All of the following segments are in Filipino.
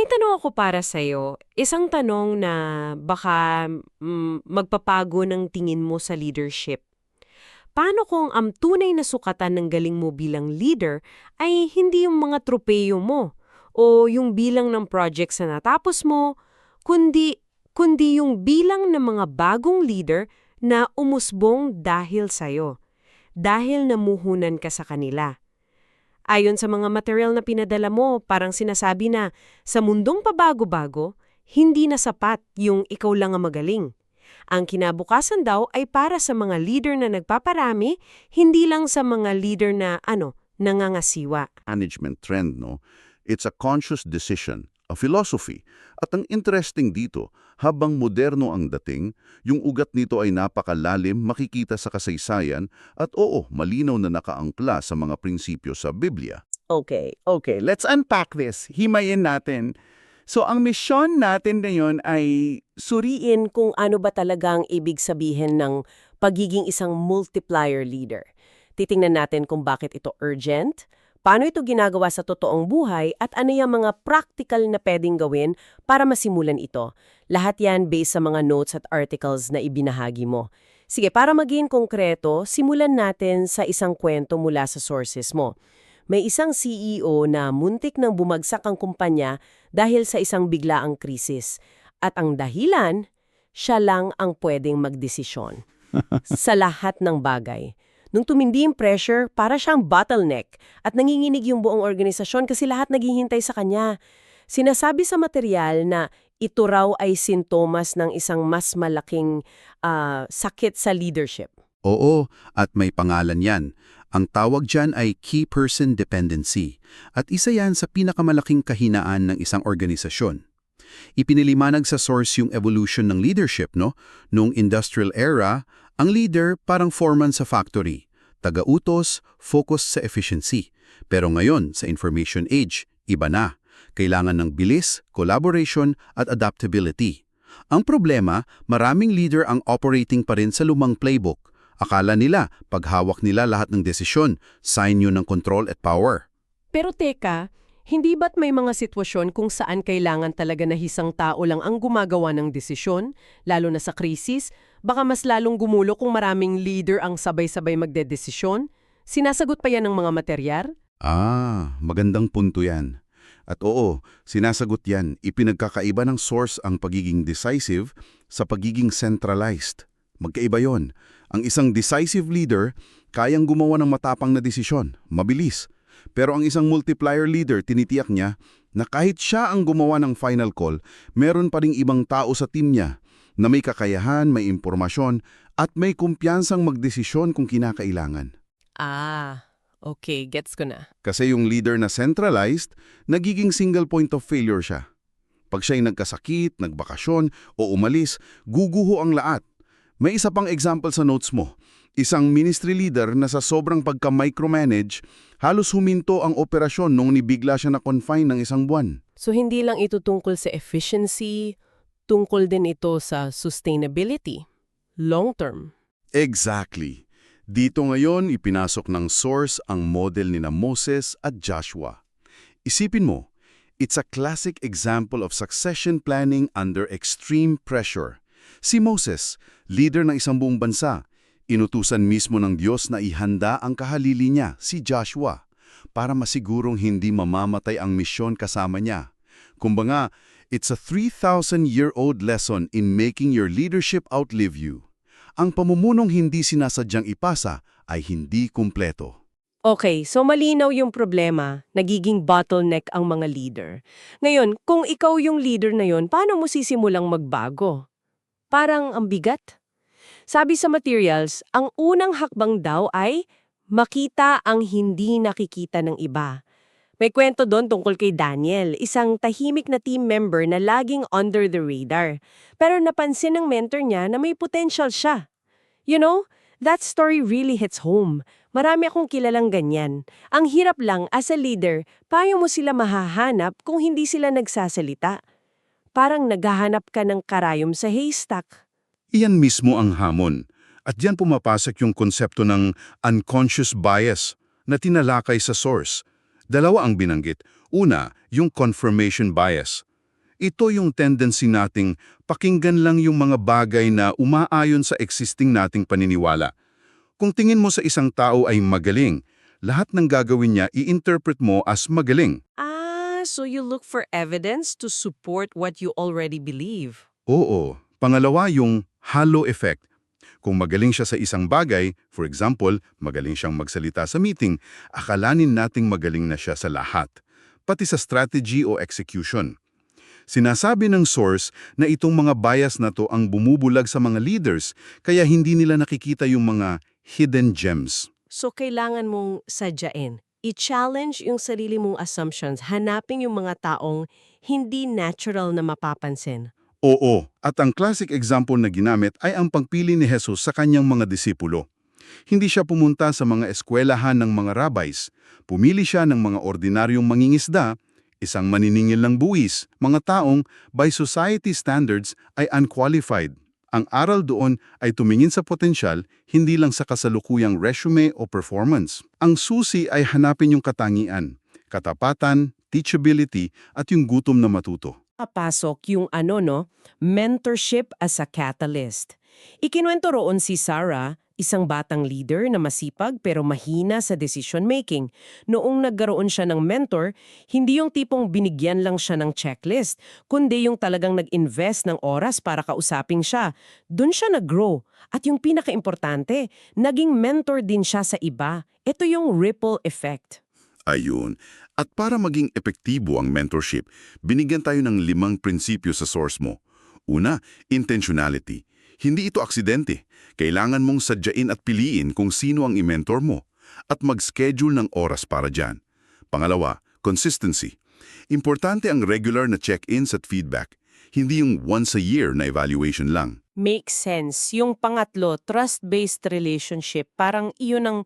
May tanong ako para sa'yo. Isang tanong na baka mm, magpapago ng tingin mo sa leadership. Paano kung ang tunay na sukatan ng galing mo bilang leader ay hindi yung mga tropeyo mo o yung bilang ng projects na natapos mo, kundi, kundi yung bilang ng mga bagong leader na umusbong dahil sa'yo, dahil namuhunan ka sa kanila. Ayon sa mga material na pinadala mo, parang sinasabi na sa mundong pabago-bago, hindi na sapat yung ikaw lang ang magaling. Ang kinabukasan daw ay para sa mga leader na nagpaparami, hindi lang sa mga leader na ano, nangangasiwa. management trend, no? It's a conscious decision, a philosophy. At ang interesting dito, habang moderno ang dating, yung ugat nito ay napakalalim, makikita sa kasaysayan, at oo, malinaw na nakaangkla sa mga prinsipyo sa Biblia. Okay, okay. Let's unpack this. Himayin natin. So, ang misyon natin ngayon ay suriin kung ano ba talagang ibig sabihin ng pagiging isang multiplier leader. Titingnan natin kung bakit ito urgent, paano ito ginagawa sa totoong buhay at ano yung mga practical na pwedeng gawin para masimulan ito. Lahat yan based sa mga notes at articles na ibinahagi mo. Sige, para maging konkreto, simulan natin sa isang kwento mula sa sources mo. May isang CEO na muntik nang bumagsak ang kumpanya dahil sa isang biglaang krisis. At ang dahilan, siya lang ang pwedeng magdesisyon. sa lahat ng bagay. Nung tumindi yung pressure, para siyang bottleneck at nanginginig yung buong organisasyon kasi lahat naghihintay sa kanya. Sinasabi sa material na ito raw ay sintomas ng isang mas malaking ah, sakit sa leadership. Oo, at may pangalan yan. Ang tawag dyan ay key person dependency, at isa yan sa pinakamalaking kahinaan ng isang organisasyon. Ipinilimanag sa source yung evolution ng leadership, no? Noong industrial era, ang leader parang foreman sa factory, taga-utos, focus sa efficiency. Pero ngayon, sa information age, iba na. Kailangan ng bilis, collaboration, at adaptability. Ang problema, maraming leader ang operating pa rin sa lumang playbook. Akala nila, paghawak nila lahat ng desisyon, sign yun ng control at power. Pero teka, hindi ba't may mga sitwasyon kung saan kailangan talaga na isang tao lang ang gumagawa ng desisyon, lalo na sa krisis? Baka mas lalong gumulo kung maraming leader ang sabay-sabay magdedesisyon? Sinasagot pa yan ng mga materyar? Ah, magandang punto yan. At oo, sinasagot yan, ipinagkakaiba ng source ang pagiging decisive sa pagiging centralized. Magkaiba yon. Ang isang decisive leader, kayang gumawa ng matapang na desisyon, mabilis. Pero ang isang multiplier leader, tinitiyak niya na kahit siya ang gumawa ng final call, meron pa ring ibang tao sa team niya na may kakayahan, may impormasyon, at may kumpiyansang magdesisyon kung kinakailangan. Ah, okay, gets ko na. Kasi yung leader na centralized, nagiging single point of failure siya. Pag siya'y nagkasakit, nagbakasyon, o umalis, guguho ang lahat. May isa pang example sa notes mo. Isang ministry leader na sa sobrang pagka-micromanage, halos huminto ang operasyon nung nibigla siya na confine ng isang buwan. So hindi lang ito tungkol sa efficiency, tungkol din ito sa sustainability, long term. Exactly. Dito ngayon ipinasok ng source ang model ni na Moses at Joshua. Isipin mo, it's a classic example of succession planning under extreme pressure. Si Moses, leader ng isang buong bansa, inutusan mismo ng Diyos na ihanda ang kahalili niya, si Joshua, para masigurong hindi mamamatay ang misyon kasama niya. Kumbaga, it's a 3,000-year-old lesson in making your leadership outlive you. Ang pamumunong hindi sinasadyang ipasa ay hindi kumpleto. Okay, so malinaw yung problema, nagiging bottleneck ang mga leader. Ngayon, kung ikaw yung leader na yon, paano mo sisimulang magbago? Parang ang bigat. Sabi sa materials, ang unang hakbang daw ay makita ang hindi nakikita ng iba. May kwento doon tungkol kay Daniel, isang tahimik na team member na laging under the radar. Pero napansin ng mentor niya na may potential siya. You know, that story really hits home. Marami akong kilalang ganyan. Ang hirap lang as a leader, paano mo sila mahahanap kung hindi sila nagsasalita? Parang naghahanap ka ng karayom sa haystack. Iyan mismo ang hamon. At diyan pumapasok yung konsepto ng unconscious bias na tinalakay sa source. Dalawa ang binanggit. Una, yung confirmation bias. Ito yung tendency nating pakinggan lang yung mga bagay na umaayon sa existing nating paniniwala. Kung tingin mo sa isang tao ay magaling, lahat ng gagawin niya i-interpret mo as magaling. Ah, so you look for evidence to support what you already believe. Oo. Pangalawa yung halo effect. Kung magaling siya sa isang bagay, for example, magaling siyang magsalita sa meeting, akalanin nating magaling na siya sa lahat, pati sa strategy o execution. Sinasabi ng source na itong mga bias na to ang bumubulag sa mga leaders, kaya hindi nila nakikita yung mga hidden gems. So, kailangan mong sadyain. I-challenge yung sarili mong assumptions. Hanapin yung mga taong hindi natural na mapapansin. Oo, at ang classic example na ginamit ay ang pagpili ni Jesus sa kanyang mga disipulo. Hindi siya pumunta sa mga eskwelahan ng mga rabbis. Pumili siya ng mga ordinaryong mangingisda, isang maniningil ng buwis, mga taong by society standards ay unqualified. Ang aral doon ay tumingin sa potensyal, hindi lang sa kasalukuyang resume o performance. Ang susi ay hanapin yung katangian, katapatan, teachability at yung gutom na matuto. Papasok yung ano no, mentorship as a catalyst. Ikinuwento roon si Sarah, isang batang leader na masipag pero mahina sa decision making. Noong nagkaroon siya ng mentor, hindi yung tipong binigyan lang siya ng checklist, kundi yung talagang nag-invest ng oras para kausapin siya. Doon siya nag-grow. At yung pinaka-importante, naging mentor din siya sa iba. Ito yung ripple effect. Ayun. At para maging epektibo ang mentorship, binigyan tayo ng limang prinsipyo sa source mo. Una, intentionality. Hindi ito aksidente. Kailangan mong sadyain at piliin kung sino ang i-mentor mo at mag-schedule ng oras para dyan. Pangalawa, consistency. Importante ang regular na check-ins at feedback, hindi yung once a year na evaluation lang. Makes sense. Yung pangatlo, trust-based relationship, parang iyon ang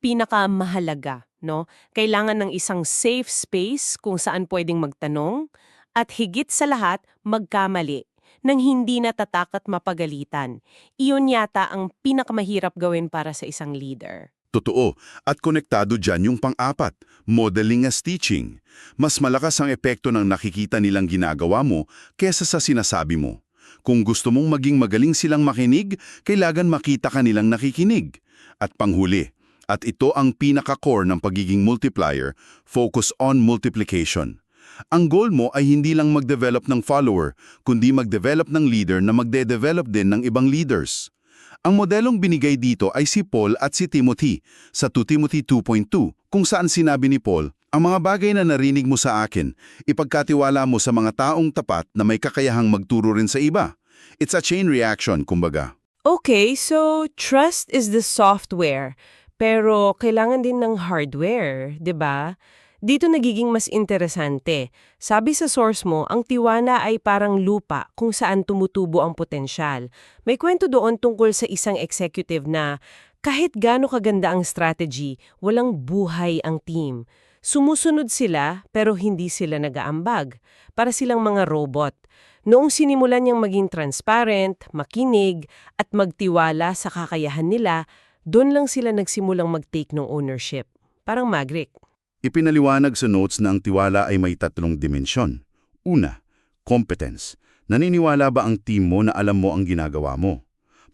pinakamahalaga, no? Kailangan ng isang safe space kung saan pwedeng magtanong at higit sa lahat, magkamali nang hindi natatak at mapagalitan. Iyon yata ang pinakamahirap gawin para sa isang leader. Totoo. At konektado dyan yung pang-apat, modeling as teaching. Mas malakas ang epekto ng nakikita nilang ginagawa mo kesa sa sinasabi mo. Kung gusto mong maging magaling silang makinig, kailangan makita ka nilang nakikinig. At panghuli, at ito ang pinaka-core ng pagiging multiplier, focus on multiplication. Ang goal mo ay hindi lang mag-develop ng follower, kundi mag-develop ng leader na magde-develop din ng ibang leaders. Ang modelong binigay dito ay si Paul at si Timothy sa 2 Timothy 2.2 kung saan sinabi ni Paul, ang mga bagay na narinig mo sa akin, ipagkatiwala mo sa mga taong tapat na may kakayahang magturo rin sa iba. It's a chain reaction, kumbaga. Okay, so trust is the software, pero kailangan din ng hardware, 'di ba? Dito nagiging mas interesante. Sabi sa source mo, ang tiwana ay parang lupa kung saan tumutubo ang potensyal. May kwento doon tungkol sa isang executive na kahit gaano kaganda ang strategy, walang buhay ang team. Sumusunod sila pero hindi sila nagaambag. Para silang mga robot. Noong sinimulan niyang maging transparent, makinig, at magtiwala sa kakayahan nila, doon lang sila nagsimulang mag-take ng ownership. Parang Magric. Ipinaliwanag sa notes na ang tiwala ay may tatlong dimensyon. Una, competence. Naniniwala ba ang team mo na alam mo ang ginagawa mo?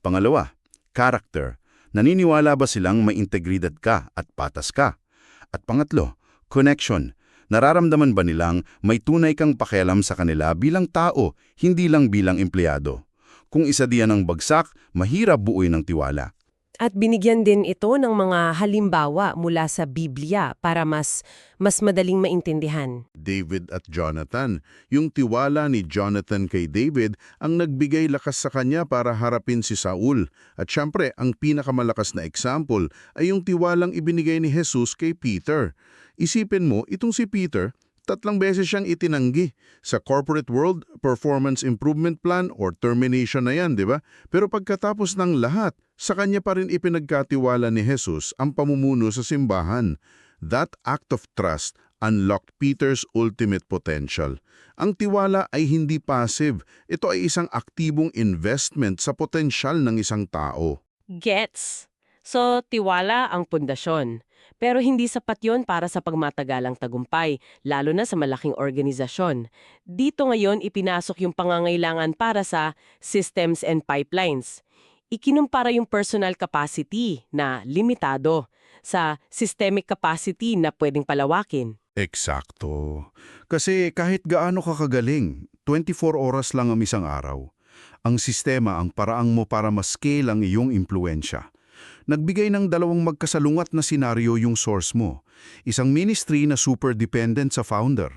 Pangalawa, character. Naniniwala ba silang may integridad ka at patas ka? At pangatlo, connection. Nararamdaman ba nilang may tunay kang pakialam sa kanila bilang tao, hindi lang bilang empleyado? Kung isa diyan ang bagsak, mahirap buuin ng tiwala. At binigyan din ito ng mga halimbawa mula sa Biblia para mas mas madaling maintindihan. David at Jonathan. Yung tiwala ni Jonathan kay David ang nagbigay lakas sa kanya para harapin si Saul. At syempre, ang pinakamalakas na example ay yung tiwalang ibinigay ni Jesus kay Peter. Isipin mo, itong si Peter, tatlong beses siyang itinanggi. Sa corporate world, performance improvement plan or termination na yan, di ba? Pero pagkatapos ng lahat, sa kanya pa rin ipinagkatiwala ni Jesus ang pamumuno sa simbahan. That act of trust unlocked Peter's ultimate potential. Ang tiwala ay hindi passive. Ito ay isang aktibong investment sa potensyal ng isang tao. Gets. So, tiwala ang pundasyon. Pero hindi sapat yon para sa pagmatagalang tagumpay, lalo na sa malaking organisasyon. Dito ngayon ipinasok yung pangangailangan para sa systems and pipelines. Ikinumpara yung personal capacity na limitado sa systemic capacity na pwedeng palawakin. Eksakto. Kasi kahit gaano ka kagaling, 24 oras lang ang isang araw. Ang sistema ang paraang mo para ma-scale ang iyong impluensya. Nagbigay ng dalawang magkasalungat na senaryo yung source mo. Isang ministry na super dependent sa founder.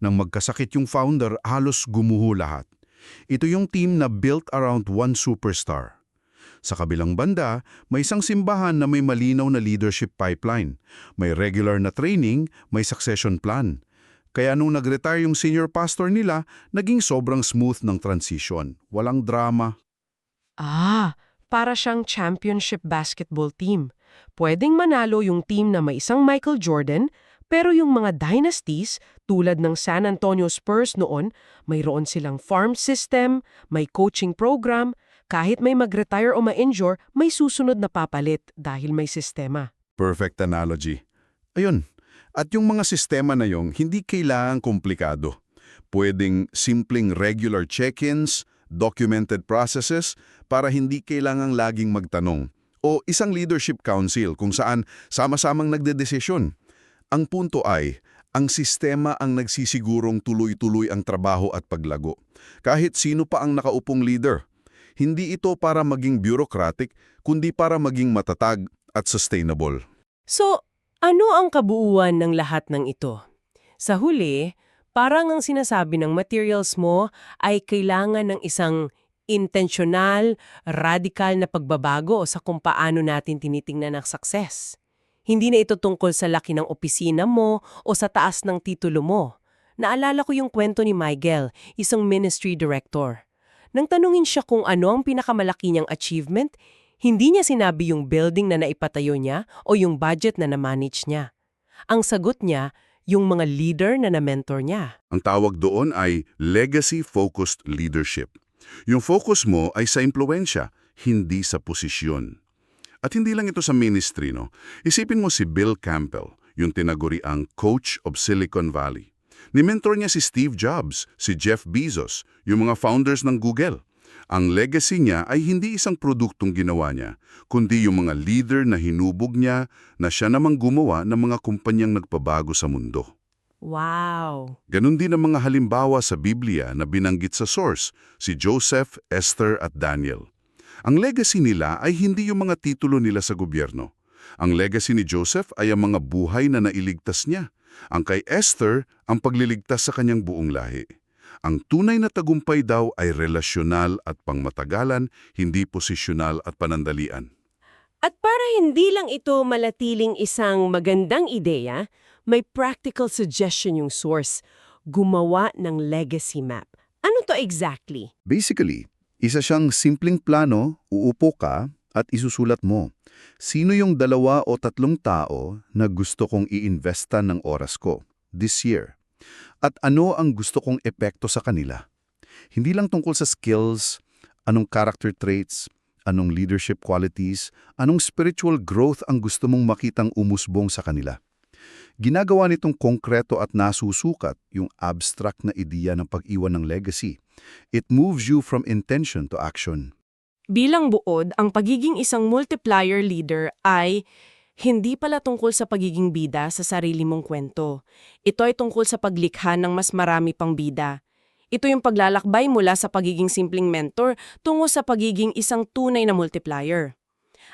Nang magkasakit yung founder, halos gumuho lahat. Ito yung team na built around one superstar. Sa kabilang banda, may isang simbahan na may malinaw na leadership pipeline. May regular na training, may succession plan. Kaya nung nag-retire yung senior pastor nila, naging sobrang smooth ng transition. Walang drama. Ah, para siyang championship basketball team. Pwedeng manalo yung team na may isang Michael Jordan, pero yung mga dynasties tulad ng San Antonio Spurs noon, mayroon silang farm system, may coaching program, kahit may mag-retire o ma-injure, may susunod na papalit dahil may sistema. Perfect analogy. Ayun. At yung mga sistema na yung hindi kailangang komplikado. Pwedeng simpleng regular check-ins, documented processes para hindi kailangang laging magtanong. O isang leadership council kung saan sama-samang nagdedesisyon. Ang punto ay, ang sistema ang nagsisigurong tuloy-tuloy ang trabaho at paglago. Kahit sino pa ang nakaupong leader. Hindi ito para maging bureaucratic, kundi para maging matatag at sustainable. So, ano ang kabuuan ng lahat ng ito? Sa huli, parang ang sinasabi ng materials mo ay kailangan ng isang intentional, radical na pagbabago sa kung paano natin tinitingnan ang success. Hindi na ito tungkol sa laki ng opisina mo o sa taas ng titulo mo. Naalala ko yung kwento ni Miguel, isang ministry director. Nang tanungin siya kung ano ang pinakamalaki niyang achievement, hindi niya sinabi yung building na naipatayo niya o yung budget na na-manage niya. Ang sagot niya, yung mga leader na na-mentor niya. Ang tawag doon ay legacy-focused leadership. Yung focus mo ay sa impluensya, hindi sa posisyon. At hindi lang ito sa ministry, no? Isipin mo si Bill Campbell, yung tinaguriang coach of Silicon Valley. Ni-mentor niya si Steve Jobs, si Jeff Bezos, yung mga founders ng Google. Ang legacy niya ay hindi isang produktong ginawa niya, kundi yung mga leader na hinubog niya na siya namang gumawa ng mga kumpanyang nagpabago sa mundo. Wow! Ganon din ang mga halimbawa sa Biblia na binanggit sa source, si Joseph, Esther at Daniel. Ang legacy nila ay hindi yung mga titulo nila sa gobyerno. Ang legacy ni Joseph ay ang mga buhay na nailigtas niya. Ang kay Esther, ang pagliligtas sa kanyang buong lahi. Ang tunay na tagumpay daw ay relasyonal at pangmatagalan, hindi posisyonal at panandalian. At para hindi lang ito malatiling isang magandang ideya, may practical suggestion yung source, gumawa ng legacy map. Ano to exactly? Basically, isa siyang simpleng plano, uupo ka at isusulat mo. Sino yung dalawa o tatlong tao na gusto kong iinvesta ng oras ko this year? At ano ang gusto kong epekto sa kanila? Hindi lang tungkol sa skills, anong character traits, anong leadership qualities, anong spiritual growth ang gusto mong makitang umusbong sa kanila. Ginagawa nitong konkreto at nasusukat yung abstract na ideya ng pag-iwan ng legacy. It moves you from intention to action. Bilang buod, ang pagiging isang multiplier leader ay hindi pala tungkol sa pagiging bida sa sarili mong kwento. Ito ay tungkol sa paglikha ng mas marami pang bida. Ito yung paglalakbay mula sa pagiging simpleng mentor tungo sa pagiging isang tunay na multiplier.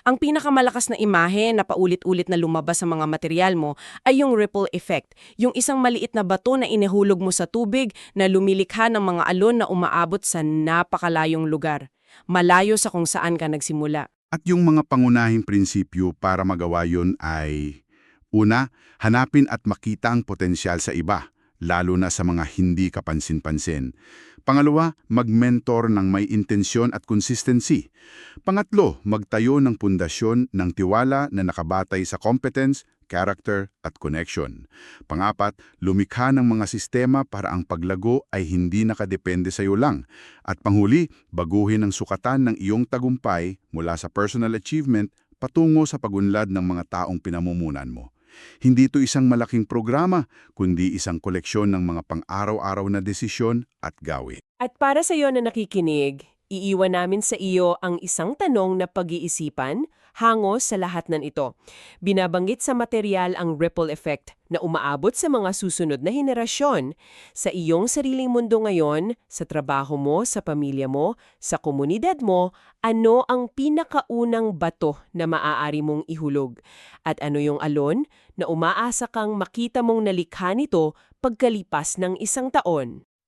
Ang pinakamalakas na imahe na paulit-ulit na lumabas sa mga material mo ay yung ripple effect, yung isang maliit na bato na inihulog mo sa tubig na lumilikha ng mga alon na umaabot sa napakalayong lugar. Malayo sa kung saan ka nagsimula. At yung mga pangunahing prinsipyo para magawa yun ay, una, hanapin at makita ang potensyal sa iba, lalo na sa mga hindi kapansin-pansin. Pangalawa, mag-mentor ng may intensyon at consistency. Pangatlo, magtayo ng pundasyon ng tiwala na nakabatay sa competence, character at connection. Pangapat, lumikha ng mga sistema para ang paglago ay hindi nakadepende sa iyo lang. At panghuli, baguhin ang sukatan ng iyong tagumpay mula sa personal achievement patungo sa pagunlad ng mga taong pinamumunan mo. Hindi ito isang malaking programa, kundi isang koleksyon ng mga pang-araw-araw na desisyon at gawi. At para sa iyo na nakikinig, iiwan namin sa iyo ang isang tanong na pag-iisipan hango sa lahat ng ito. Binabanggit sa material ang ripple effect na umaabot sa mga susunod na henerasyon. Sa iyong sariling mundo ngayon, sa trabaho mo, sa pamilya mo, sa komunidad mo, ano ang pinakaunang bato na maaari mong ihulog? At ano yung alon na umaasa kang makita mong nalikha nito pagkalipas ng isang taon?